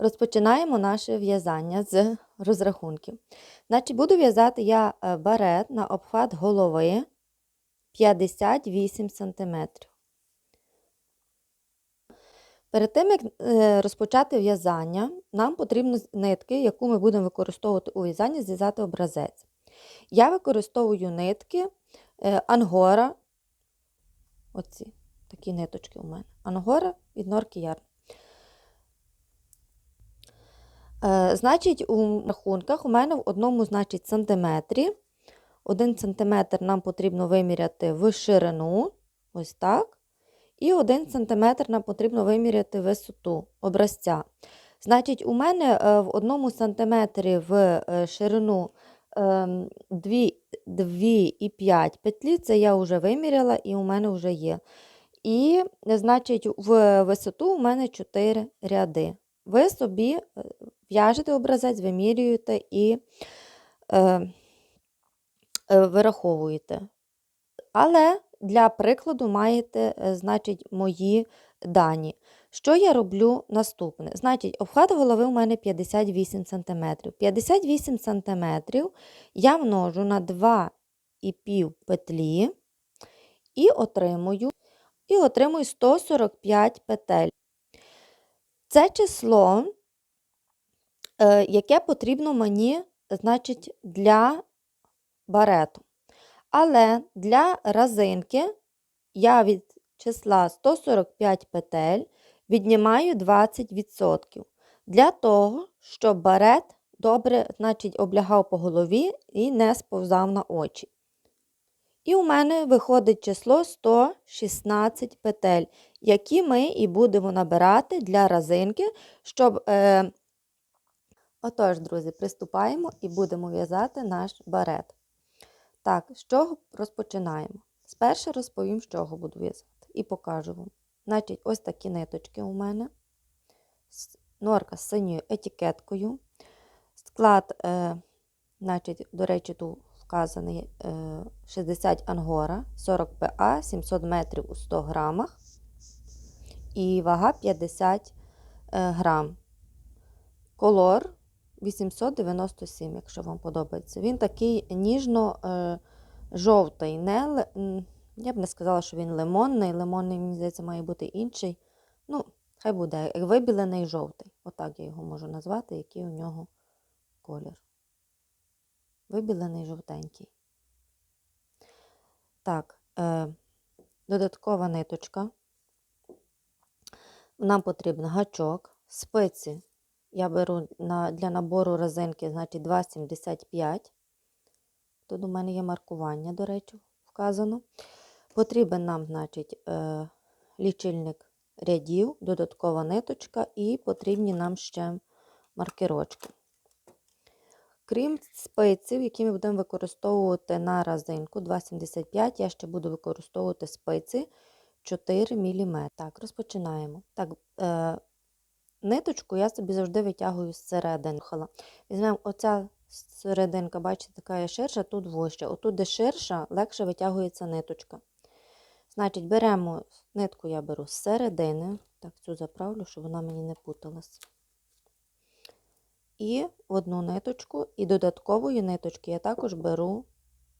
Розпочинаємо наше в'язання з розрахунків. Значить, буду в'язати я е, барет на обхват голови 58 см. Перед тим, як е, розпочати в'язання, нам потрібно нитки, яку ми будемо використовувати у в'язанні, зв'язати образець. Я використовую нитки е, ангора. Оці такі ниточки у мене. Ангора від норки ярн. Е, значить, у рахунках у мене в одному значить сантиметрі. Один сантиметр нам потрібно виміряти в ширину, ось так. І один сантиметр нам потрібно виміряти висоту образця. Значить, у мене е, в одному сантиметрі в е, ширину 2,5 петлі, це я вже виміряла і у мене вже є. І, значить, в висоту у мене 4 ряди. Ви собі в'яжете образець, вимірюєте і е, е, вираховуєте. Але для прикладу маєте, е, значить, мої дані. Що я роблю наступне? Значить, обхват голови у мене 58 см. 58 см я множу на 2,5 петлі і отримую, і отримую 145 петель. Це число, яке потрібно мені, значить, для барету. Але для разинки я від числа 145 петель віднімаю 20%. Для того, щоб барет добре значить, облягав по голові і не сповзав на очі. І у мене виходить число 116 петель, які ми і будемо набирати для разинки, щоб. Е... Отож, друзі, приступаємо і будемо в'язати наш барет. Так, з чого розпочинаємо? Спершу розповім, з чого буду в'язати, і покажу вам. Значить, ось такі ниточки у мене. Норка з синьою етикеткою. Склад, е, значить, до речі, тут вказаний 60 е, ангора, 40 ПА, 700 метрів у 100 грамах. І вага 50 е, грам. Колор 897, якщо вам подобається. Він такий ніжно-жовтий. не Я б не сказала, що він лимонний. Лимонний, мені здається, має бути інший. Ну, хай буде, вибілений жовтий. Отак я його можу назвати, який у нього колір. Вибілений жовтенький. Так, е, додаткова ниточка. Нам потрібен гачок, спиці я беру на, для набору резинки, значить 2,75. Тут у мене є маркування, до речі, вказано. Потрібен нам, значить, е, лічильник рядів, додаткова ниточка і потрібні нам ще маркерочки. Крім спиців, які ми будемо використовувати на резинку 2,75, я ще буду використовувати спиці 4 мм. Так, розпочинаємо. Так, е, Ниточку я собі завжди витягую зсередини. Візьмемо оця серединка, бачите, така є ширша, тут вужча. Отут, де ширша, легше витягується ниточка. Значить, беремо нитку, я беру з середини, так, цю заправлю, щоб вона мені не путалась. І одну ниточку, і додаткової ниточки я також беру.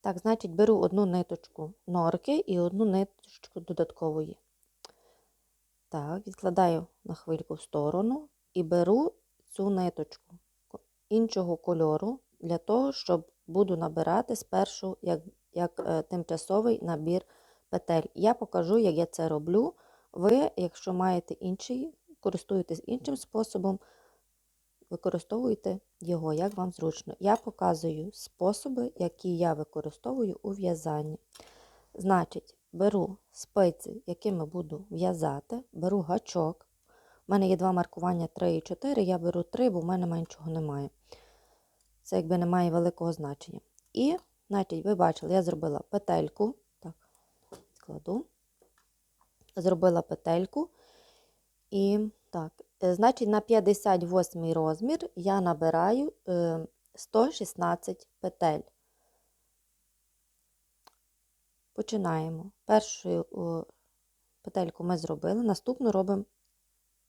Так, значить, беру одну ниточку норки і одну ниточку додаткової. Так, відкладаю на хвильку в сторону і беру цю ниточку іншого кольору для того, щоб буду набирати спершу як як е, тимчасовий набір петель. Я покажу, як я це роблю. Ви, якщо маєте інший, користуєтесь іншим способом, використовуйте його, як вам зручно. Я показую способи, які я використовую у в'язанні. Значить, беру спиці, якими буду в'язати, беру гачок. У мене є два маркування 3 і 4, я беру 3, бо в мене меншого немає. Це якби не має великого значення. І, значить, ви бачили, я зробила петельку. Так, складу. Зробила петельку. І так, е, значить, на 58 розмір я набираю 116 е, петель. Починаємо. Першу петельку ми зробили, наступну робимо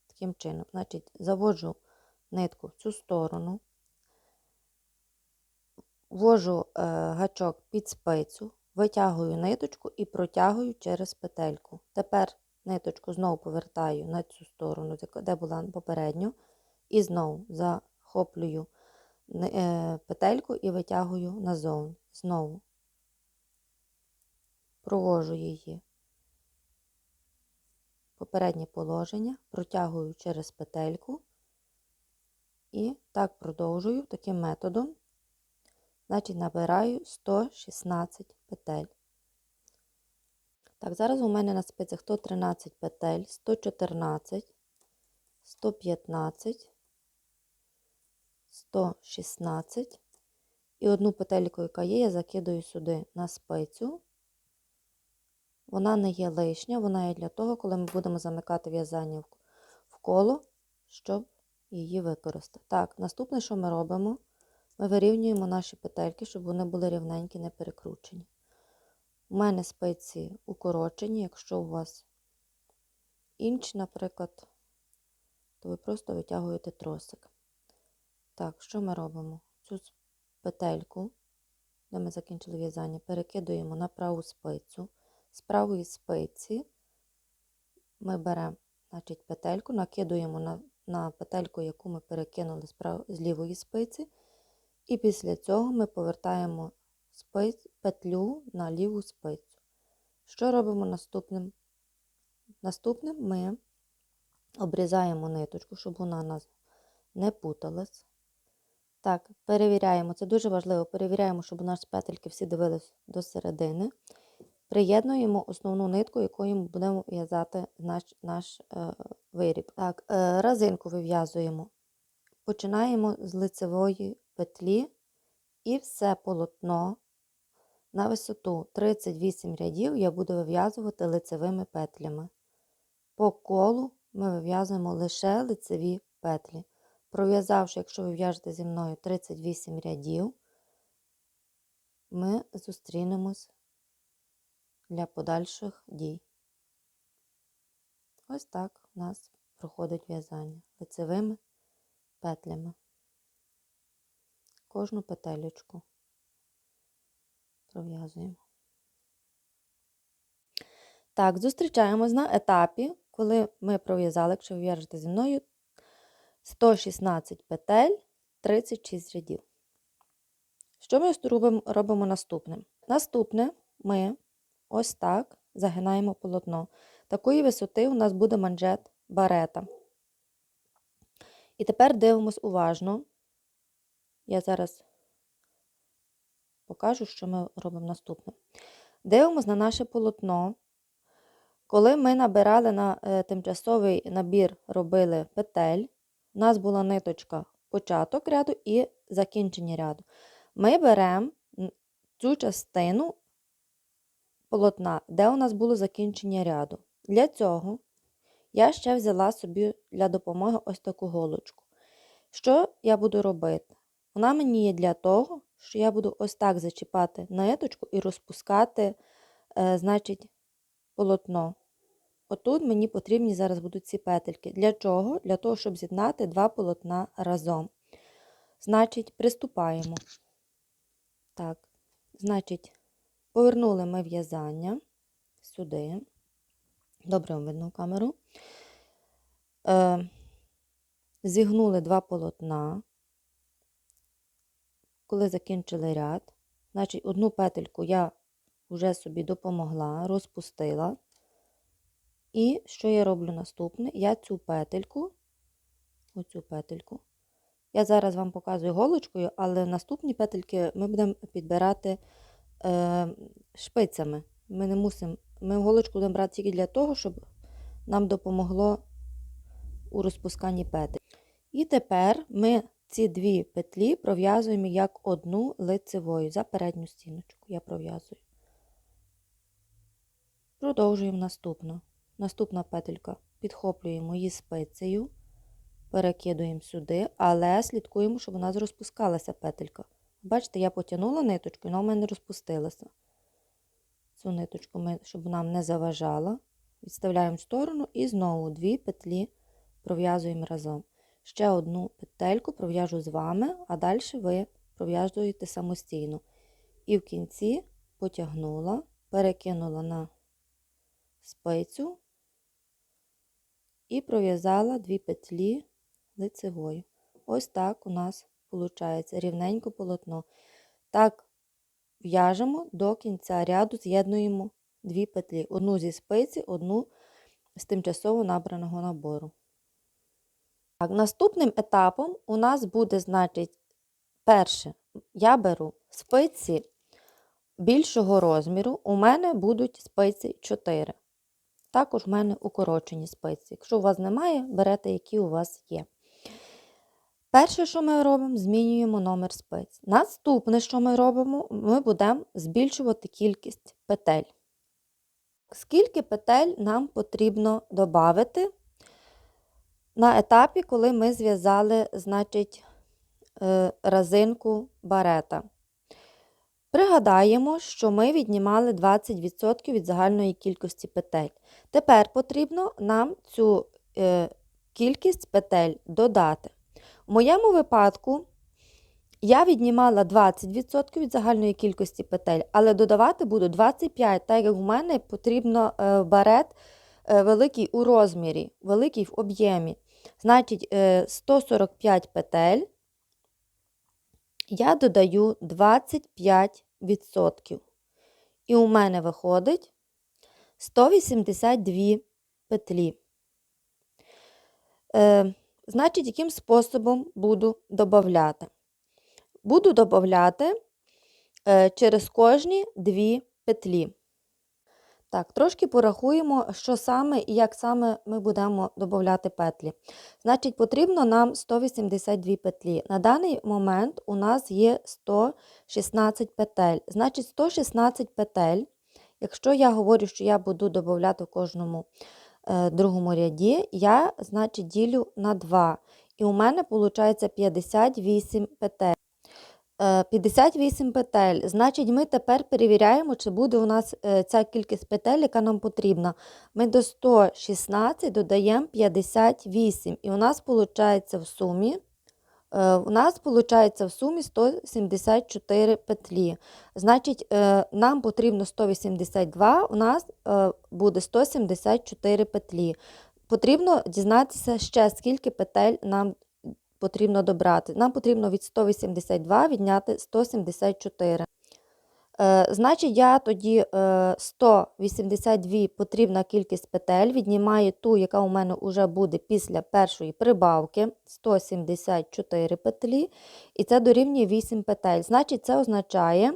таким чином. Значить, заводжу нитку в цю сторону, ввожу е, гачок під спицю, витягую ниточку і протягую через петельку. Тепер ниточку знову повертаю на цю сторону, де була попередньо, і знову захоплюю е, петельку і витягую назовні. Знову провожу її попереднє положення, протягую через петельку і так продовжую таким методом. Значить, набираю 116 петель. Так, зараз у мене на спицях 113 петель, 114, 115, 116. І одну петельку, яка є, я закидаю сюди на спицю. Вона не є лишня, вона є для того, коли ми будемо замикати в'язання в- коло, щоб її використати. Так, наступне, що ми робимо, ми вирівнюємо наші петельки, щоб вони були рівненькі, не перекручені. У мене спиці укорочені, якщо у вас інші, наприклад, то ви просто витягуєте тросик. Так, що ми робимо? Цю петельку, де ми закінчили в'язання, перекидуємо на праву спицю. З правої спиці ми беремо значить, петельку, накидуємо на, на петельку, яку ми перекинули з, прав... з лівої спиці, і після цього ми повертаємо спиць, петлю на ліву спицю. Що робимо наступним? Наступним ми обрізаємо ниточку, щоб вона нас не путалась. Так, перевіряємо, це дуже важливо. Перевіряємо, щоб у нас петельки всі дивились до середини. Приєднуємо основну нитку, якою ми будемо в'язати наш, наш е, виріб. Так, е, разинку вив'язуємо. Починаємо з лицевої петлі і все полотно на висоту 38 рядів я буду вив'язувати лицевими петлями. По колу ми вив'язуємо лише лицеві петлі. Пров'язавши, якщо ви в'яжете зі мною 38 рядів, ми зустрінемось для подальших дій. Ось так у нас проходить в'язання лицевими петлями. Кожну петелечку пров'язуємо. Так, зустрічаємось на етапі, коли ми пров'язали, якщо ви в'яжете зі мною 116 петель, 36 рядів. Що ми робимо, наступне? Наступне ми ось так загинаємо полотно. Такої висоти у нас буде манжет барета. І тепер дивимось уважно. Я зараз покажу, що ми робимо наступне. Дивимось на наше полотно. Коли ми набирали на е, тимчасовий набір, робили петель, у нас була ниточка початок ряду і закінчення ряду. Ми беремо цю частину полотна, де у нас було закінчення ряду. Для цього я ще взяла собі для допомоги ось таку голочку. Що я буду робити? Вона мені є для того, що я буду ось так зачіпати ниточку і розпускати, е, значить, полотно. Отут мені потрібні зараз будуть ці петельки. Для чого? Для того, щоб з'єднати два полотна разом. Значить, приступаємо. Так, значить, повернули ми в'язання сюди. Добре вам видно камеру. Е, зігнули два полотна. Коли закінчили ряд, значить, одну петельку я вже собі допомогла, розпустила. І що я роблю наступне? Я цю петельку, оцю петельку, я зараз вам показую голочкою, але наступні петельки ми будемо підбирати е, шпицями. Ми не мусимо, ми голочку будемо брати тільки для того, щоб нам допомогло у розпусканні петель. І тепер ми ці дві петлі пров'язуємо як одну лицевою за передню стіночку. Я пров'язую. Продовжуємо наступну. Наступна петелька. Підхоплюємо її спицею, перекидуємо сюди, але слідкуємо, щоб у нас розпускалася петелька. Бачите, я потягнула ниточку, вона в мене розпустилася. Цю ниточку, ми, щоб нам не заважала, відставляємо в сторону і знову дві петлі пров'язуємо разом. ще одну петельку пров'яжу з вами, а далі ви пров'язуєте самостійно. І в кінці потягнула, перекинула на спицю і пров'язала дві петлі лицевою. Ось так у нас виходить рівненько полотно. Так в'яжемо до кінця ряду, з'єднуємо дві петлі. Одну зі спиці, одну з тимчасово набраного набору. Так, наступним етапом у нас буде, значить, перше, я беру спиці більшого розміру, у мене будуть спиці 4. Також в мене укорочені спиці. Якщо у вас немає, берете, які у вас є. Перше, що ми робимо, змінюємо номер спиць. Наступне, що ми робимо, ми будемо збільшувати кількість петель. Скільки петель нам потрібно додати на етапі, коли ми зв'язали, значить, е, разинку барета. Пригадаємо, що ми віднімали 20% від загальної кількості петель. Тепер потрібно нам цю е, кількість петель додати. У моєму випадку я віднімала 20% від загальної кількості петель, але додавати буду 25, так як у мене потрібно е, барет е, великий у розмірі, великий в об'ємі. Значить, е, 145 петель я додаю 25%. І у мене виходить 182 петлі. Значить, яким способом буду додати? Буду додати е, через кожні дві петлі. Так, трошки порахуємо, що саме і як саме ми будемо додати петлі. Значить, потрібно нам 182 петлі. На даний момент у нас є 116 петель. Значить, 116 петель, якщо я говорю, що я буду додати в кожному другому ряді, я, значить, ділю на 2. І у мене виходить 58 петель. 58 петель. Значить, ми тепер перевіряємо, чи буде у нас е, ця кількість петель, яка нам потрібна. Ми до 116 додаємо 58. І у нас виходить в сумі. Е, У нас виходить в сумі 174 петлі. Значить, е, нам потрібно 182, у нас е, буде 174 петлі. Потрібно дізнатися ще, скільки петель нам потрібно добрати. Нам потрібно від 182 відняти 174. Е, значить, я тоді е, 182 потрібна кількість петель, віднімаю ту, яка у мене вже буде після першої прибавки 174 петлі, і це дорівнює 8 петель. Значить, це означає,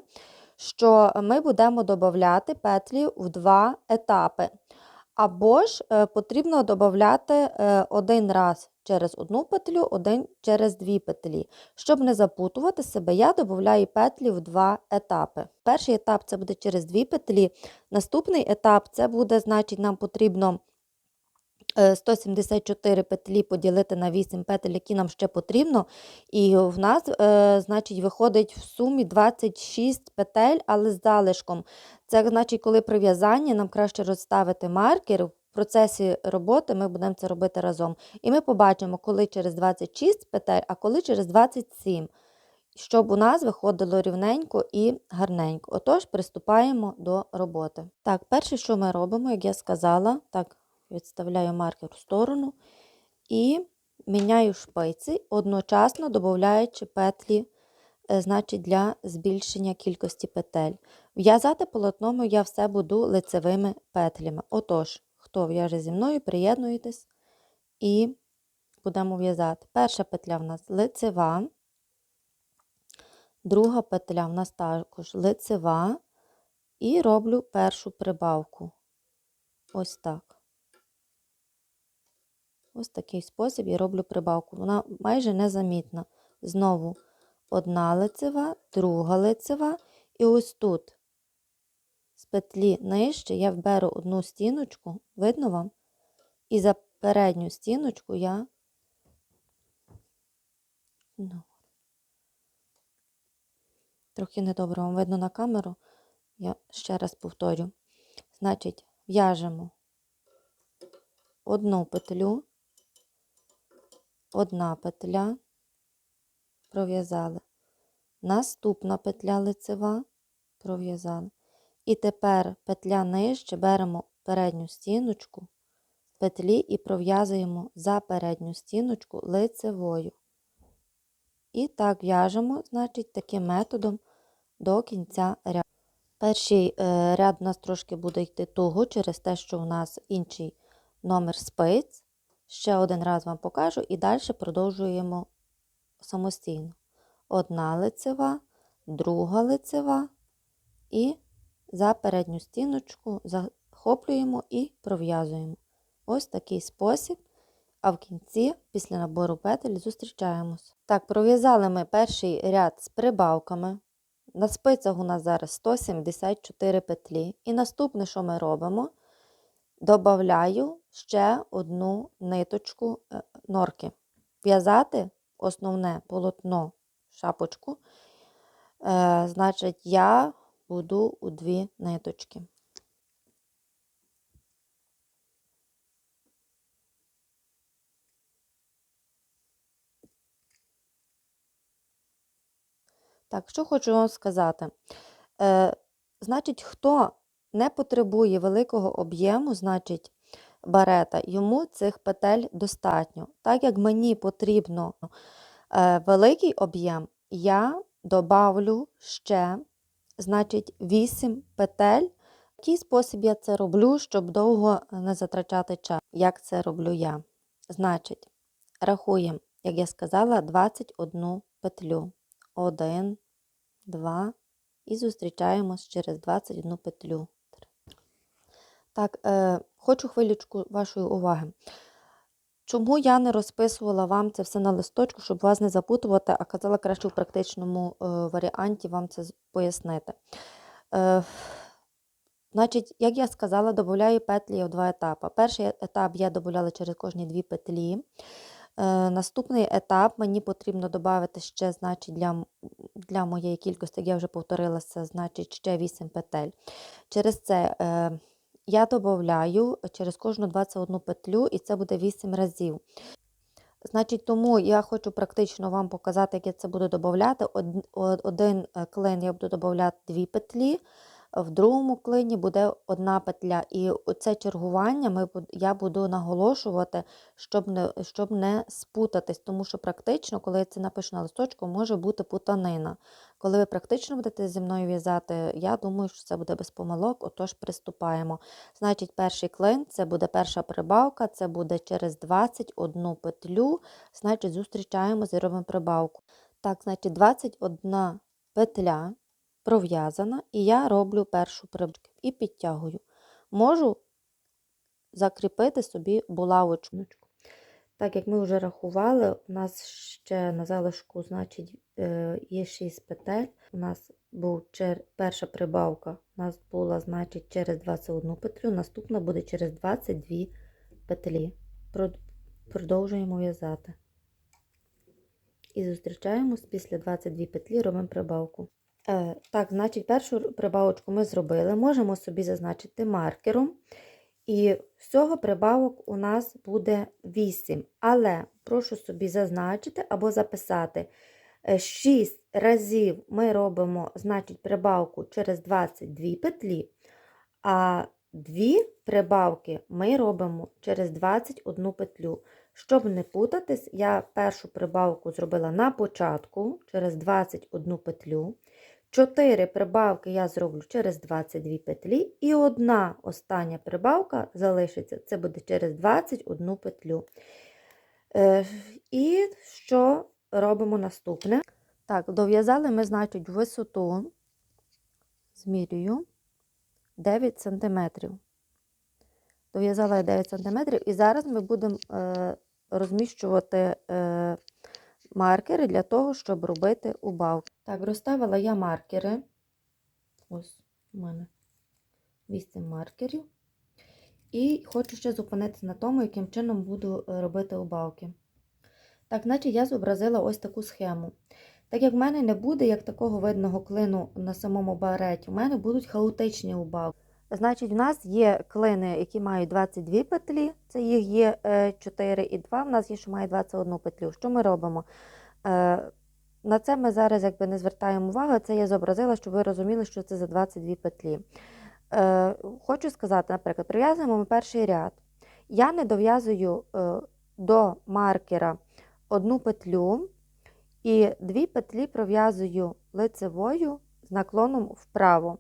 що ми будемо додати петлі в два етапи. Або ж е, потрібно додати е, один раз через одну петлю, один через дві петлі. Щоб не запутувати себе, я додаю петлі в два етапи. Перший етап це буде через дві петлі. Наступний етап це буде, значить, нам потрібно 174 петлі поділити на 8 петель, які нам ще потрібно. І в нас, е, значить, виходить в сумі 26 петель, але з залишком. Це значить, коли при в'язанні нам краще розставити маркер. В процесі роботи ми будемо це робити разом. І ми побачимо, коли через 26 петель, а коли через 27, щоб у нас виходило рівненько і гарненько. Отож, приступаємо до роботи. Так, перше, що ми робимо, як я сказала, так, відставляю маркер в сторону і міняю шпиці, одночасно додаючи петлі е, значить, для збільшення кількості петель. В'язати полотном я все буду лицевими петлями. Отож, хто в'яже зі мною, приєднуйтесь і будемо в'язати. Перша петля в нас лицева, друга петля в нас також лицева, і роблю першу прибавку. Ось так. Ось такий спосіб я роблю прибавку. Вона майже незамітна. Знову одна лицева, друга лицева, і ось тут з петлі нижче я вберу одну стіночку, видно вам? І за передню стіночку я ну, трохи недобре вам видно на камеру. Я ще раз повторю. Значить, в'яжемо одну петлю, одна петля, пров'язали. Наступна петля лицева, пров'язали. І тепер петля нижче беремо передню стіночку петлі і пров'язуємо за передню стіночку лицевою. І так в'яжемо, значить, таким методом до кінця ряду. Перший е, ряд у нас трошки буде йти туго через те, що у нас інший номер спиць. Ще один раз вам покажу і далі продовжуємо самостійно. Одна лицева, друга лицева і за передню стіночку захоплюємо і пров'язуємо. Ось такий спосіб. А в кінці, після набору петель, зустрічаємось. Так, пров'язали ми перший ряд з прибавками. На спицях у нас зараз 174 петлі. І наступне, що ми робимо, додаю ще одну ниточку е, норки. В'язати основне полотно, шапочку, е, значить, я буду у дві ниточки. Так, що хочу вам сказати. Е, Значить, хто не потребує великого об'єму, значить, барета, йому цих петель достатньо. Так як мені потрібно е, великий об'єм, я добавлю ще, значить, 8 петель. В який спосіб я це роблю, щоб довго не затрачати час. Як це роблю я? Значить, рахуємо, як я сказала, 21 петлю. 1, 2 і зустрічаємось через 21 петлю. Так, е, хочу хвилючку вашої уваги. Чому я не розписувала вам це все на листочку, щоб вас не запутувати, а казала краще в практичному е, варіанті вам це пояснити. Е, Значить, як я сказала, додаю петлі в два етапи. Перший етап я додавала через кожні дві петлі. Е, Наступний етап мені потрібно додати ще, значить, для для моєї кількості, як я вже повторилася, значить ще 8 петель. Через це е, я додаю через кожну 21 петлю, і це буде 8 разів. Значить, тому я хочу практично вам показати, як я це буду додати. Один е, клин я буду додати 2 петлі в другому клині буде одна петля. І це чергування ми, я буду наголошувати, щоб не щоб не спутатись, тому що практично, коли я це напишу на листочку, може бути путанина. Коли ви практично будете зі мною в'язати, я думаю, що це буде без помилок, отож приступаємо. Значить, перший клин це буде перша прибавка, це буде через 21 петлю, значить, зустрічаємо робимо прибавку. Так, значить, 21 петля пров'язана, і я роблю першу прибавку і підтягую. Можу закріпити собі булавочку. Так як ми вже рахували, у нас ще на залишку значить, е, є 6 петель. У нас був перша прибавка у нас була значить, через 21 петлю, наступна буде через 22 петлі. Продовжуємо в'язати. І зустрічаємось після 22 петлі, робимо прибавку. Е, так, значить, першу прибавочку ми зробили. Можемо собі зазначити маркером. І всього прибавок у нас буде 8. Але прошу собі зазначити або записати 6 е, разів ми робимо значить, прибавку через 22 петлі, а 2 прибавки ми робимо через 21 петлю. Щоб не путатись, я першу прибавку зробила на початку через 21 петлю. 4 прибавки я зроблю через 22 петлі, і одна остання прибавка залишиться, це буде через 21 петлю. Е, і що робимо наступне? Так, дов'язали ми, значить, висоту, змірюю 9 см. Дов'язала я 9 см, і зараз ми будемо е, розміщувати е, маркери для того, щоб робити убавки. Так, розставила я маркери. Ось у мене 8 маркерів. І хочу ще зупинитися на тому, яким чином буду е, робити убавки. Так, значить, я зобразила ось таку схему. Так як в мене не буде як такого видного клину на самому бареті, у мене будуть хаотичні убавки. Значить, у нас є клини, які мають 22 петлі, це їх є 4, і 2 в нас є, що має 21 петлю. Що ми робимо? Е, На це ми зараз якби не звертаємо увагу, це я зобразила, щоб ви розуміли, що це за 22 петлі. Е, Хочу сказати, наприклад, прив'язуємо ми перший ряд. Я не дов'язую е, до маркера одну петлю і дві петлі пров'язую лицевою з наклоном вправо.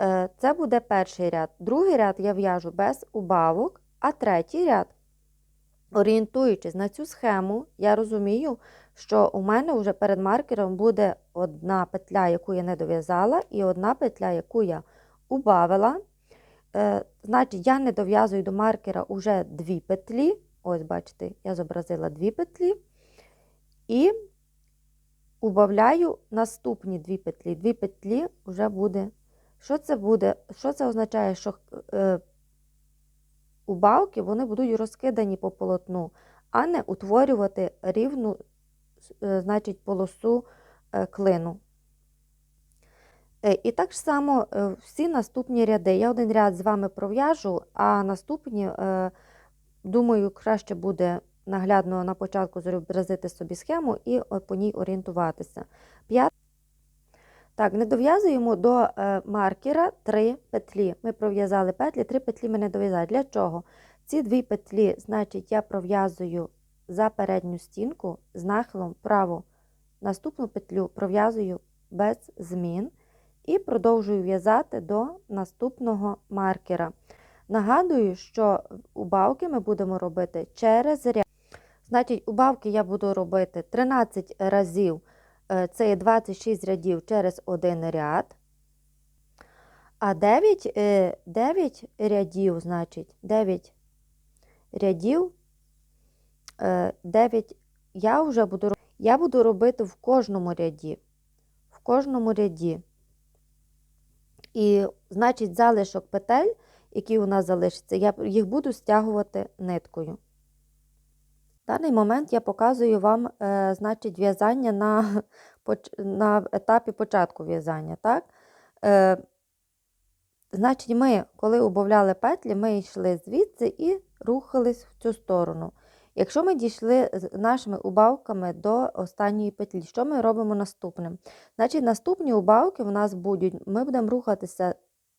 Е, Це буде перший ряд. Другий ряд я в'яжу без убавок, а третій ряд, орієнтуючись на цю схему, я розумію, що у мене вже перед маркером буде одна петля, яку я не дов'язала, і одна петля, яку я убавила. Е, Значить, я не дов'язую до маркера уже дві петлі. Ось, бачите, я зобразила дві петлі. І убавляю наступні дві петлі. Дві петлі вже буде. Що це буде? Що це означає? Що е, убавки вони будуть розкидані по полотну, а не утворювати рівну е, значить, полосу е, клину. Е, І так само е, всі наступні ряди. Я один ряд з вами пров'яжу, а наступні, е, думаю, краще буде наглядно на початку зобразити собі схему і по ній орієнтуватися. Так, не дов'язуємо до е, маркера 3 петлі. Ми пров'язали петлі, 3 петлі ми не дов'язали. Для чого? Ці дві петлі, значить, я пров'язую за передню стінку з нахилом вправо. Наступну петлю пров'язую без змін і продовжую в'язати до наступного маркера. Нагадую, що убавки ми будемо робити через ряд. Значить, убавки я буду робити 13 разів, це 26 рядів через один ряд. А 9, 9 рядів, значить, 9 рядів, 9 я вже буду я буду робити в кожному ряді. В кожному ряді. І, значить, залишок петель, які у нас залишаться, я їх буду стягувати ниткою. Даний момент я показую вам, е, значить, в'язання на на етапі початку в'язання. так? Е, Значить, ми, коли убавляли петлі, ми йшли звідси і рухались в цю сторону. Якщо ми дійшли з нашими убавками до останньої петлі, що ми робимо наступним? Значить, наступні убавки в нас будуть, ми будемо рухатися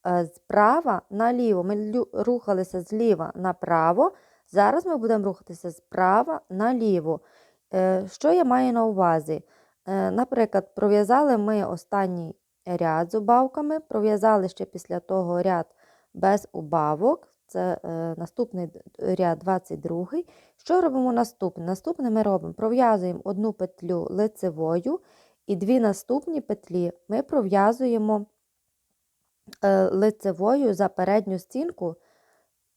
е, справа наліво. Ми рухалися зліва направо. Зараз ми будемо рухатися справа наліво. Е, що я маю на увазі? Е, наприклад, пров'язали ми останній ряд з убавками, пров'язали ще після того ряд без убавок. Це е, наступний ряд 22. Що робимо наступне? Наступне ми робимо, пров'язуємо одну петлю лицевою, і дві наступні петлі ми пров'язуємо лицевою за передню стінку,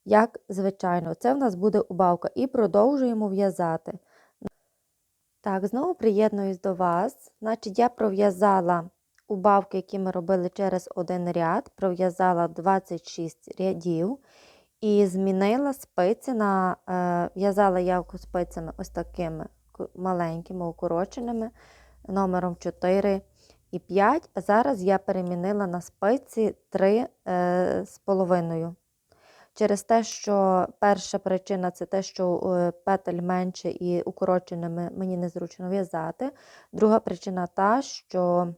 як звичайно. Це в нас буде убавка. І продовжуємо в'язати. Так, знову приєднуюсь до вас. Значить, я пров'язала убавки, які ми робили через один ряд, пров'язала 26 рядів. І змінила спиці на е, в'язала явку спицями ось такими маленькими, укороченими, номером 4 і 5. А зараз я перемінила на спиці 3 е, з половиною. Через те, що перша причина це те, що е, петель менше і укороченими мені незручно в'язати. Друга причина та, що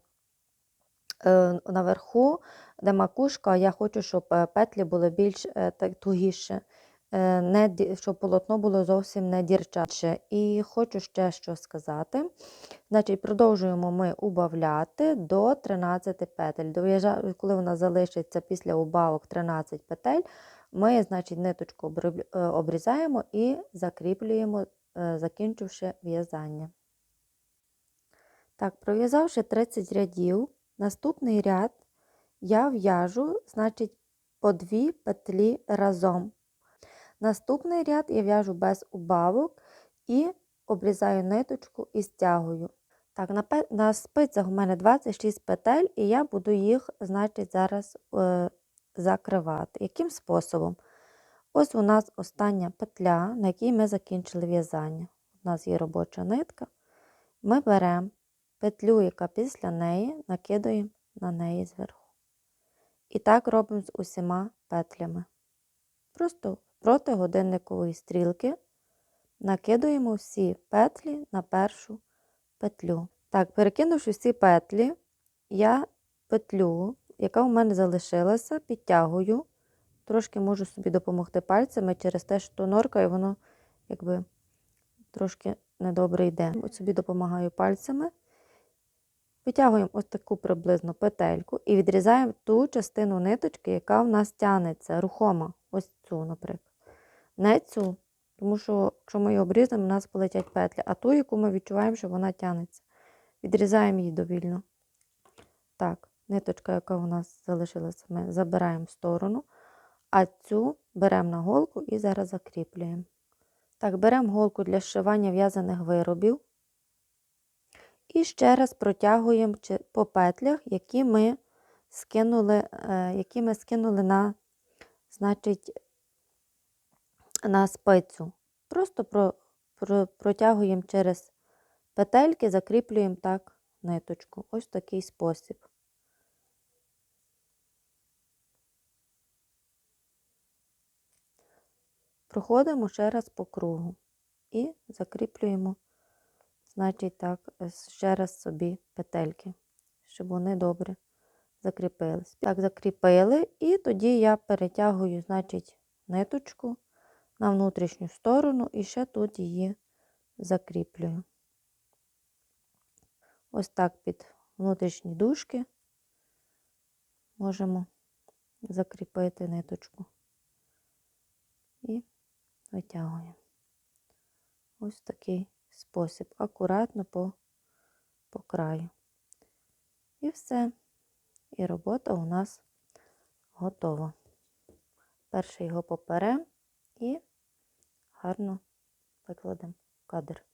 е, наверху де макушка, я хочу, щоб е, петлі були більш так, тугіше, не, щоб полотно було зовсім не дірчаче. І хочу ще що сказати. Значить, Продовжуємо ми убавляти до 13 петель. Коли вона залишиться після убавок 13 петель, ми значить, ниточку обрізаємо і закріплюємо, закінчивши в'язання. Так, пров'язавши 30 рядів, наступний ряд я в'яжу, значить, по дві петлі разом. Наступний ряд я в'яжу без убавок і обрізаю ниточку і стягую. Так, на на спицях у мене 26 петель, і я буду їх, значить, зараз е, закривати. Яким способом? Ось у нас остання петля, на якій ми закінчили в'язання. У нас є робоча нитка. Ми беремо петлю, яка після неї накидаємо на неї зверху. І так робимо з усіма петлями. Просто проти годинникової стрілки накидуємо всі петлі на першу петлю. Так, перекинувши всі петлі, я петлю, яка у мене залишилася, підтягую. Трошки можу собі допомогти пальцями через те, що норка, і воно якби трошки недобре йде. Ось собі допомагаю пальцями. Витягуємо ось таку приблизно петельку і відрізаємо ту частину ниточки, яка в нас тягнеться, рухома. Ось цю, наприклад. Не цю, тому що, якщо ми її обрізаємо, у нас полетять петлі, а ту, яку ми відчуваємо, що вона тягнеться. Відрізаємо її довільно. Так, ниточка, яка у нас залишилася, ми забираємо в сторону, а цю беремо на голку і зараз закріплюємо. Так, беремо голку для зшивання в'язаних виробів. І ще раз протягуємо по петлях, які ми скинули, е, які ми скинули на, значить, на спицю. Просто про, про, протягуємо через петельки, закріплюємо так ниточку. Ось такий спосіб. Проходимо ще раз по кругу і закріплюємо, значить, так, ще раз собі петельки, щоб вони добре закріпились. Так, закріпили, і тоді я перетягую, значить, ниточку на внутрішню сторону і ще тут її закріплюю. Ось так під внутрішні дужки можемо закріпити ниточку витягуємо. Ось такий спосіб, акуратно по, по краю. І все. І робота у нас готова. Перше його поперем і гарно викладемо кадр.